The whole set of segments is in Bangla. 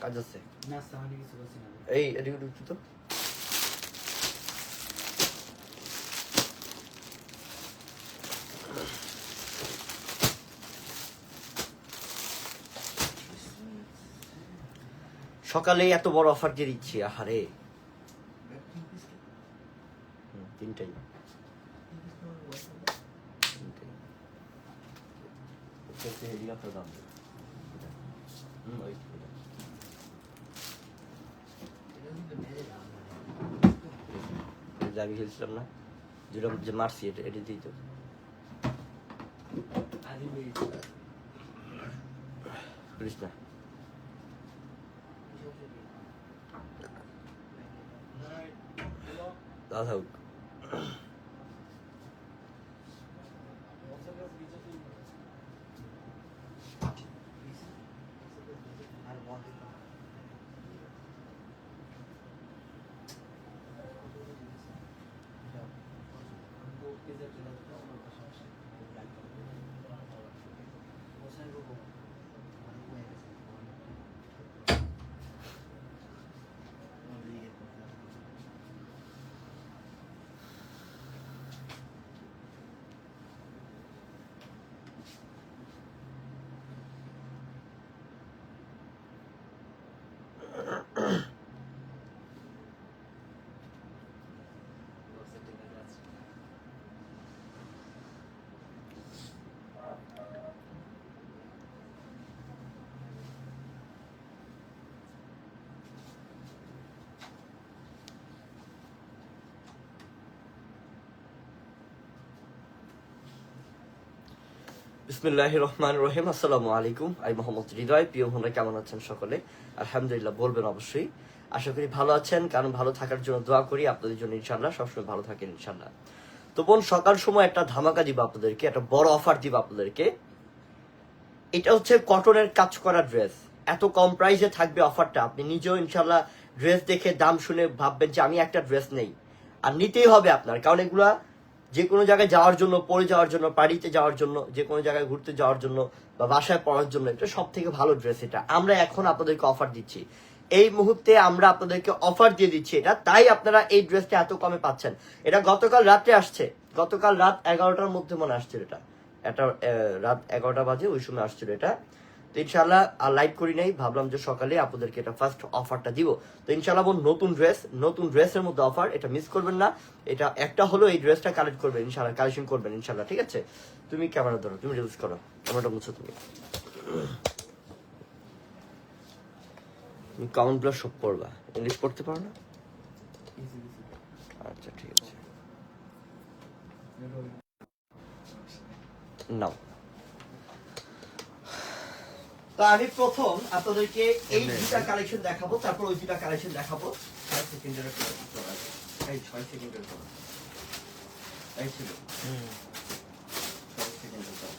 কাজ আছে। মানে কিছু না এই তো। সকালে এত বড় অফার দিয়ে দিচ্ছি আহারে। তিনটাই। দাম হুম, ওই। এই যে আমি খেলছিলাম না। যেটা যে মারছি এটা এটা দিই তো করিস না। দাদা হোক। Thank you. বিসমিল্লাহ রহমান রহিম আসসালামু আলাইকুম। আমি মোহাম্মদ হৃদয়। প্রিয় বোনরা, কেমন আছেন সকলে? আলহামদুলিল্লাহ, বলবেন অবশ্যই। আশা করি ভালো আছেন। কারণ ভালো থাকার জন্য দোয়া করি আপনাদের জন্য ইনশাল্লাহ সবসময় ভালো থাকেন ইনশাল্লাহ তো বোন, সকাল সময় একটা ধামাকা দিব আপনাদেরকে, একটা বড় অফার দিব আপনাদেরকে। এটা হচ্ছে কটনের কাজ করা ড্রেস এত কম প্রাইসে থাকবে অফারটা আপনি নিজেও ইনশাল্লাহ ড্রেস দেখে দাম শুনে ভাববেন যে আমি একটা ড্রেস নেই। আর নিতেই হবে আপনার। কারণ এগুলা যে কোনো জায়গায় যাওয়ার জন্য, পড়ে যাওয়ার জন্য, বাড়িতে যাওয়ার জন্য, যে কোনো জায়গায় ঘুরতে যাওয়ার জন্য বা বাসায় পড়ার জন্য, এটা সব থেকে ভালো ড্রেস এটা। আমরা এখন আপনাদেরকে অফার দিচ্ছি। এই মুহূর্তে আমরা আপনাদেরকে অফার দিয়ে দিচ্ছি এটা। তাই আপনারা এই ড্রেসটা এত কমে পাচ্ছেন। এটা গতকাল রাতে আসছে। গতকাল রাত এগারোটার মধ্যে মনে আসছিল এটা। এটা রাত এগারোটা বাজে, ওই সময় আসছিল এটা। তো ইনশাল্লাহ আর লাইভ করি নাই, ভাবলাম যে সকালে আপনাদেরকে এটা ফার্স্ট অফারটা দিব। তো ইনশাল্লাহ বোন নতুন ড্রেস নতুন ড্রেসের মধ্যে অফার এটা মিস করবেন না। এটা একটা হলো এই ড্রেসটা কালেক্ট করবেন ইনশাল্লাহ কালেকশন করবেন ইনশাল্লাহ ঠিক আছে? তুমি ক্যামেরা ধরো, তুমি রিলস করো ক্যামেরাটা মুছো তুমি। তুমি কমন প্লাস সব পড়বা ইংলিশ পড়তে পারো না? আচ্ছা ঠিক আছে। নাও। তো আমি প্রথম আপনাদেরকে এই দুটা কালেকশন দেখাবো তারপর ওই দুটা কালেকশন দেখাবো। ছয় সেকেন্ডের। এই ছয় সেকেন্ডের এই ছিল। ছয় সেকেন্ডের পর।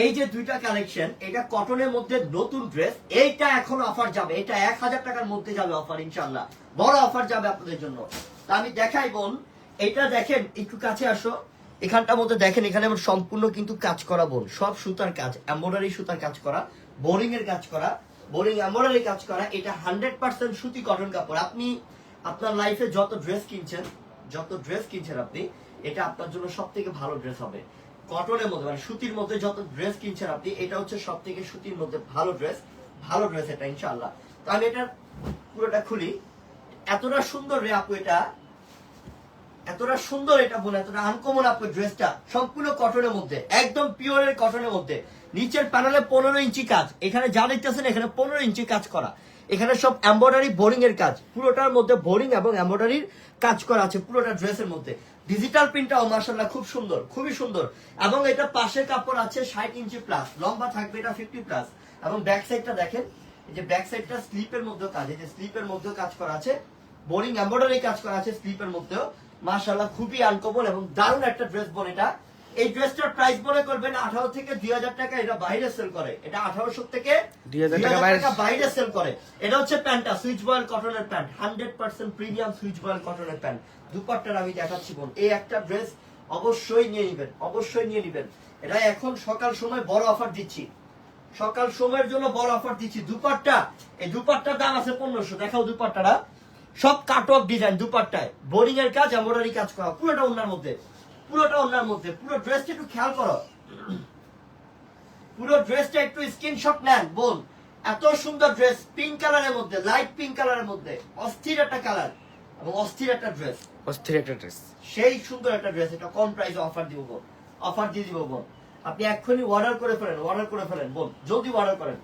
এই যে দুইটা কালেকশন এটা কটনের মধ্যে নতুন ড্রেস এইটা এখন অফার যাবে। এটা এক হাজার টাকার মধ্যে যাবে অফার ইনশাল্লাহ বড় অফার যাবে আপনাদের জন্য। তা আমি দেখাই বোন। এটা দেখেন, একটু কাছে আসো। এখানটার মধ্যে দেখেন, এখানে সম্পূর্ণ কিন্তু কাজ করা বোন। সব সুতার কাজ এম্বয়ডারি সুতার কাজ করা বোরিং এর কাজ করা বোরিং এম্বয়ডারি কাজ করা, এটা হান্ড্রেড পার্সেন্ট সুতি কটন কাপড়। আপনি আপনার লাইফে যত ড্রেস কিনছেন, যত ড্রেস কিনছেন আপনি, এটা আপনার জন্য সব থেকে ভালো ড্রেস হবে। কটনের মধ্যে মানে সুতির মধ্যে যত ড্রেস কিনছেন আপনি, এটা হচ্ছে সব থেকে সুতির মধ্যে ভালো ড্রেস ভালো ড্রেস এটা ইনশাল্লাহ তো আমি এটা পুরোটা খুলি। এতটা সুন্দর রে আপু এটা এতটা সুন্দর এটা বলে, এতটা আনকমন আপনার ড্রেসটা সম্পূর্ণ কটনের মধ্যে, একদম পিওরের কটনের মধ্যে। নিচের প্যানেলে পনেরো ইঞ্চি কাজ, এখানে যা দেখতেছেন এখানে পনেরো ইঞ্চি কাজ করা। এখানে সব এম্বয়ডারি বোরিং এর কাজ, পুরোটার মধ্যে বোরিং এবং এম্বয়ডারির কাজ করা আছে পুরোটা ড্রেসের মধ্যে। ডিজিটাল প্রিন্টটাও মার্শাল্লাহ খুব সুন্দর, খুবই সুন্দর। এবং এটা পাশের কাপড় আছে ষাট ইঞ্চি প্লাস লম্বা থাকবে এটা ফিফটি প্লাস এবং ব্যাক সাইডটা দেখেন, এই যে ব্যাক সাইডটা স্লিপের মধ্যেও কাজ, এই যে স্লিপের মধ্যেও কাজ করা আছে। বোরিং এম্বয়ডারি কাজ করা আছে স্লিপের মধ্যেও। মাশাআল্লাহ খুবই আনকমন এবং দারুণ একটা ড্রেস বোন এটা। এই ড্রেসটার প্রাইস মনে করবেন আঠারো থেকে দুই হাজার টাকা এটা বাইরে সেল করে। এটা আঠারোশো থেকে 2000 টাকা 2000 বাইরে- টাকা বাইরে সেল করে। এটা হচ্ছে প্যান্টটা সুইচ বয়েল কটনের pant hundred percent premium Swiss voile কটনের প্যান্ট। দুপাট্টার আমি দেখাচ্ছি বোন। এই একটা ড্রেস অবশ্যই নিয়ে নিবেন অবশ্যই নিয়ে নিবেন। এটা এখন সকাল সময় বড় অফার দিচ্ছি। সকাল সময়ের জন্য বড় অফার দিচ্ছি। দুপাট্টা এই দুপাট্টার দাম আছে পনেরোশো। দেখাও দুপাট্টাটা। সব কাটক ডিজাইন দুপাট্টায়। বোরিং এর কাজ এমব্রয়ডারি কাজ করা। পুরোটা ওনার মধ্যে। পুরোটা ওনার মধ্যে। পুরো ড্রেসটা একটু খেয়াল করো। পুরো ড্রেসটা একটু স্ক্রিনশট নেন বোন। এত সুন্দর ড্রেস পিঙ্ক কালারের মধ্যে লাইট পিঙ্ক কালারের মধ্যে। অস্থির একটা কালার এবং অস্থির একটা ড্রেস অস্থির একটা ড্রেস সেই সুন্দর একটা ড্রেস এটা কম প্রাইসে অফার দিব বোন। অফার দিয়ে দিব বোন। আপনি এক্ষুনি অর্ডার করে ফেলেন অর্ডার করে ফেলেন বোন। জলদি অর্ডার করেন।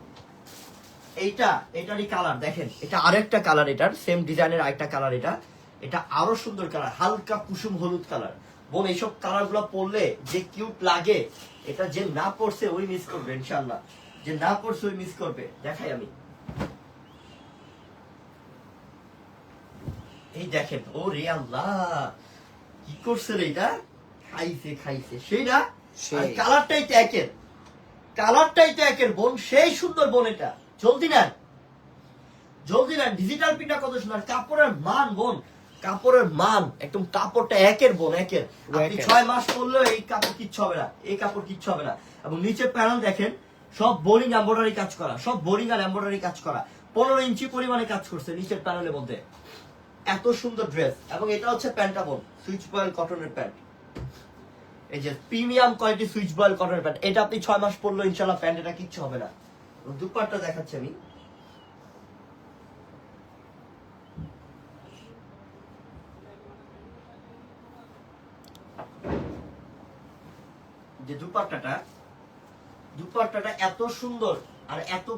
এইটা এটারই কালার দেখেন এটা আরেকটা কালার এটার সেম ডিজাইনের আরেকটা কালার এটা। এটা আরও সুন্দর কালার হালকা কুসুম হলুদ কালার বোন এইসব কালারগুলো পরলে যে কিউট লাগে এটা যে না পড়ছে ওই মিস করবে ইনশাল্লাহ যে না পড়ছে ওই মিস করবে। দেখাই আমি। এই দেখেন ও রে আল্লাহ! কি করছে রে এটা? খাইছে খাইছে। সেই না সেই। কালারটাই তো একের। কালারটাই তো একের বোন সেই সুন্দর বোন এটা। জলদি নেন। জলদি নেন। ডিজিটাল পিনটা কত সুন্দর কাপড়ের মান বোন কাপড়ের মান একদম কাপড়টা একের বোন একের। আপনি ছয় মাস পরলেও এই কাপড় কিচ্ছু হবে না। এই কাপড় কিচ্ছু হবে না। এবং নিচে প্যানেল দেখেন সব বোরিং এম্বয়ডারি কাজ করা সব বোরিং আর এম্বয়ডারি কাজ করা। পনেরো ইঞ্চি পরিমাণে কাজ করছে নিচের প্যানেলের মধ্যে। এত সুন্দর ড্রেস এবং এটা হচ্ছে প্যান্টটা বোন সুইচ বয়েল কটনের প্যান্ট এই যে প্রিমিয়াম কোয়ালিটি সুইচ বয়েল কটনের প্যান্ট এটা আপনি ছয় মাস পরলো ইনশাল্লাহ প্যান্ট এটা কিচ্ছু হবে না। দুপাটটা দেখাচ্ছি আমি। যে দুপাট্টাটা দুপাট্টাটা এত সুন্দর আর এত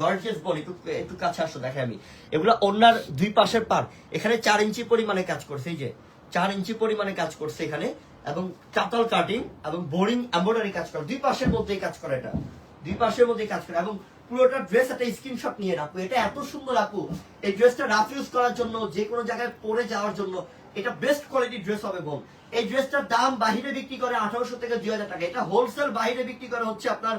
গর্জিয়াস বল একটু একটু কাছে আসো দেখে আমি। এগুলো অন্যার দুই পাশের পার এখানে চার ইঞ্চি পরিমাণে কাজ করছে, এই যে, চার ইঞ্চি পরিমাণে কাজ করছে এখানে, এবং চাতাল কাটিং এবং বোরিং এম্বয়ডারি কাজ করে, দুই পাশের মধ্যেই কাজ করে এটা। দুই পাশের মধ্যে কাজ করে। এবং পুরোটা ড্রেস একটা স্ক্রিনশট নিয়ে রাখো। এটা এত সুন্দর আপু। এই ড্রেসটা রাফ ইউজ করার জন্য যে কোনো জায়গায় পরে যাওয়ার জন্য এটা বেস্ট কোয়ালিটি ড্রেস হবে বোন। এই ড্রেসটার দাম বাহিরে বিক্রি করে আঠারোশো থেকে দুই হাজার টাকা। এটা হোলসেল বাহিরে বিক্রি করে হচ্ছে আপনার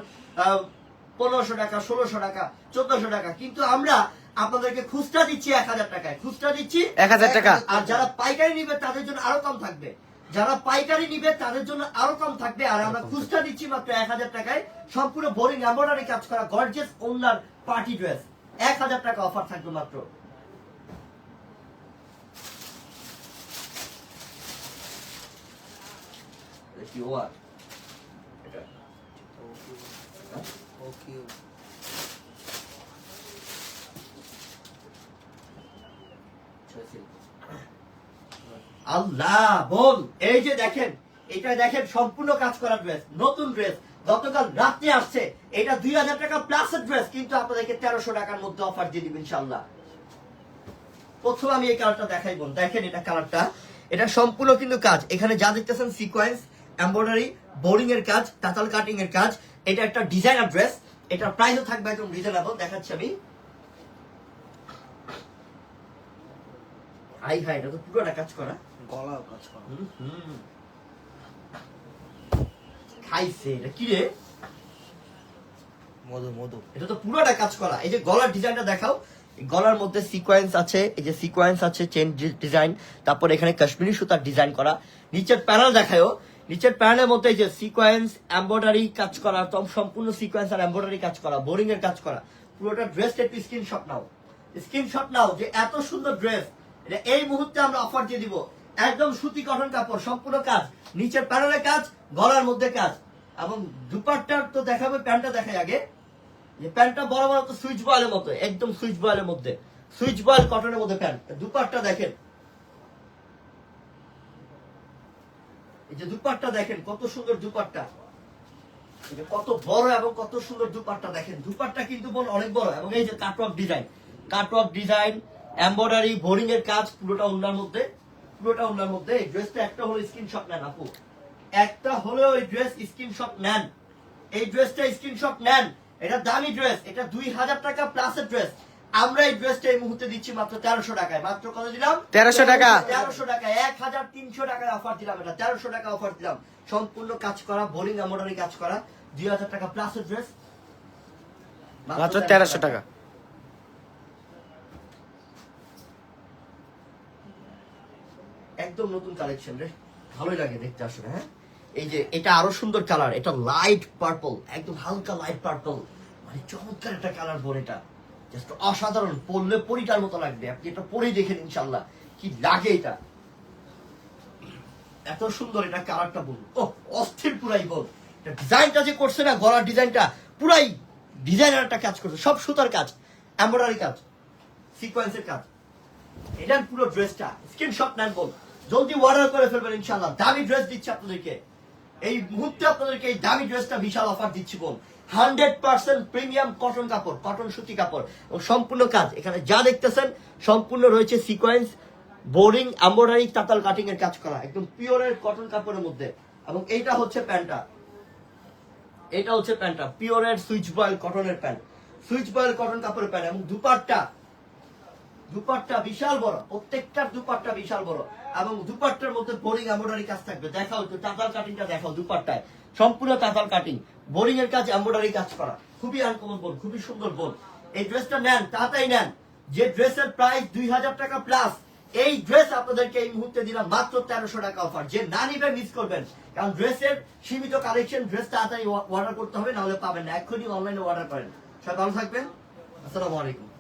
পনেরোশো টাকা ষোলোশো টাকা চোদ্দশো টাকা। কিন্তু আমরা আপনাদেরকে খুচরা দিচ্ছি এক হাজার টাকায়। খুচরা দিচ্ছি 1000 টাকা। আর যারা পাইকারি নিবে তাদের জন্য আরও কম থাকবে। যারা পাইকারি নিবে তাদের জন্য আরও কম থাকবে। আর আমরা খুচরা দিচ্ছি মাত্র এক হাজার টাকায়। সম্পূর্ণ বোরিং এম্বয়ডারি কাজ করা গর্জেস ওনার পার্টি ড্রেস এক হাজার টাকা অফার থাকবে মাত্র কি ও আর? এটা হ্যাঁ? ওকে আল্লাহ বোন এই যে দেখেন, এটা দেখেন, সম্পূর্ণ কাজ করা ড্রেস নতুন ড্রেস গতকাল রাত্রে আসছে, এটা দুই হাজার টাকা প্লাস ড্রেস কিন্তু আপনাদেরকে তেরোশো টাকার মধ্যে অফার দিয়ে দিব ইনশাল্লাহ প্রথম আমি এই কালারটা দেখাই, বোন। দেখেন এটা কালারটা এটা সম্পূর্ণ কিন্তু কাজ। এখানে যা দেখতেছেন সিকোয়েন্স এমব্রয়ডারি বোরিং এর কাজ তাতাল কাটিং এর কাজ। এটা একটা ডিজাইনার ড্রেস এটার প্রাইসও থাকবে একদম রিজনেবল দেখাচ্ছি আমি। হাই হাই, এটা তো পুরোটা কাজ করা। গলাও কাজ করা। খাইছে এটা কি রে? মধু মধু। এটা তো পুরোটা কাজ করা। এই যে গলার ডিজাইনটা দেখাও। গলার মধ্যে সিকোয়েন্স আছে এই যে সিকোয়েন্স আছে চেন ডিজাইন তারপর এখানে কাশ্মীরি সুতার ডিজাইন করা। নিচের প্যানেল দেখায়ও। নিচের প্যানেলের মধ্যে এই যে সিকোয়েন্স এমব্রয়ডারি কাজ করা সম্পূর্ণ সিকোয়েন্স আর এমব্রয়ডারি কাজ করা বোরিং এর কাজ করা। পুরোটা ড্রেস একটু স্ক্রিনশট নাও। স্ক্রিনশট নাও যে এত সুন্দর ড্রেস এটা এই মুহূর্তে আমরা অফার দিয়ে দিব। একদম সুতি কটন কাপড়, সম্পূর্ণ কাজ। নিচের প্যানেলে কাজ, গলার মধ্যে কাজ। এবং দুপাট্টার তো দেখাবে, প্যান্টটা দেখাই আগে। যে প্যান্টটা বড় বড় তো সুইচ বয়েলের মতো, একদম সুইচ বয়েলের মধ্যে। সুইচ বয়েল কটনের মধ্যে প্যান্ট। দুপাট্টা দেখেন। এই যে দুপাট্টা দেখেন, কত সুন্দর দুপাট্টা। কত বড় এবং কত সুন্দর দুপাট্টা দেখেন। দুপাট্টা কিন্তু বল অনেক বড়, এবং এই যে cutwork design. Cutwork design, embroidery, boring এর কাজ পুরোটা ওনার মধ্যে। পুরোটা ওনার মধ্যে এই ড্রেসটা একটা হলো স্ক্রিনশট নেন আপু। একটা হলেও এই ড্রেস স্ক্রিনশট নেন। এই ড্রেসটা স্ক্রিনশট নেন। এটা দামি ড্রেস এটা দুই হাজার টাকা প্লাসের ড্রেস আমরা এই ড্রেসটা এই মুহূর্তে দিচ্ছি মাত্র তেরোশো টাকায়। মাত্র কত দিলাম? 1300 টাকা। তেরোশো টাকা এক হাজার তিনশো টাকায় অফার দিলাম এটা। তেরোশো টাকা অফার দিলাম। সম্পূর্ণ কাজ করা বোরিং এমব্রয়ডারি কাজ করা দুই হাজার টাকা প্লাসের ড্রেস মাত্র তেরোশো টাকা। একদম নতুন কালেকশন রে। ভালোই লাগে দেখতে আসলে হ্যাঁ? এই যে, এটা আরও সুন্দর কালার এটা লাইট পার্পল একদম হালকা লাইট পার্পল মানে চমৎকার একটা কালার বোন এটা। জাস্ট অসাধারণ, পরলে পরিটার মতো লাগবে। আপনি এটা পরেই দেখেন ইনশাল্লাহ কি লাগে এটা। এত সুন্দর এটা কালারটা বলুন ও অস্থির পুরাই বল। ডিজাইনটা যে করছে না, গলার ডিজাইনটা পুরাই ডিজাইনার একটা কাজ করছে। সব সুতার কাজ এমব্রয়ডারি কাজ সিকোয়েন্সের কাজ। এটার পুরো ড্রেসটা স্ক্রিনশট নেন বল। জলদি অর্ডার করে ফেলবেন ইনশাল্লাহ দামি ড্রেস দিচ্ছি আপনাদেরকে। এই মুহূর্তে আপনাদেরকে এই দামি ড্রেসটা বিশাল অফার দিচ্ছি বল। হান্ড্রেড পার্সেন্ট প্রিমিয়াম কটন কাপড় কটন সুতি কাপড় এবং সম্পূর্ণ কাজ। এখানে যা দেখতেছেন, সম্পূর্ণ রয়েছে সিকোয়েন্স বোরিং এম্বয়ডারি তাতাল কাটিং এর কাজ করা। একদম পিওরের কটন কাপড়ের মধ্যে। এবং এইটা হচ্ছে প্যান্টটা। এটা হচ্ছে প্যান্টটা। পিওরের সুইচ বয়েল কটনের প্যান্ট সুইচ বয়েল কটন কাপড়ের প্যান্ট এবং দুপাট্টা দুপাট্টা বিশাল বড়, প্রত্যেকটার দুপাট্টা বিশাল বড় এবং দুপাট্টার মধ্যে বোরিং এমব্রয়ডারি কাজ থাকবে। দেখাও তো তাতাল কাটিংটা দেখাও দুপাট্টায়। সম্পূর্ণ তাতাল কাটিং বোরিং এর কাজ, এমব্রয়ডারি কাজ করা। খুবই আনকমন বোন খুবই সুন্দর বোন এই ড্রেসটা নেন, তাড়াতাড়ি নেন। যে ড্রেসের প্রাইস দুই হাজার টাকা প্লাস এই ড্রেস আপনাদেরকে এই মুহূর্তে দিলাম মাত্র তেরোশো টাকা অফার যে না নিবে মিস করবেন। কারণ ড্রেসের সীমিত কালেকশন ড্রেস তাড়াতাড়ি অর্ডার করতে হবে, নাহলে পাবেন না। এক্ষুনি অনলাইনে অর্ডার করেন। সবাই ভালো থাকবেন। আসসালামু আলাইকুম।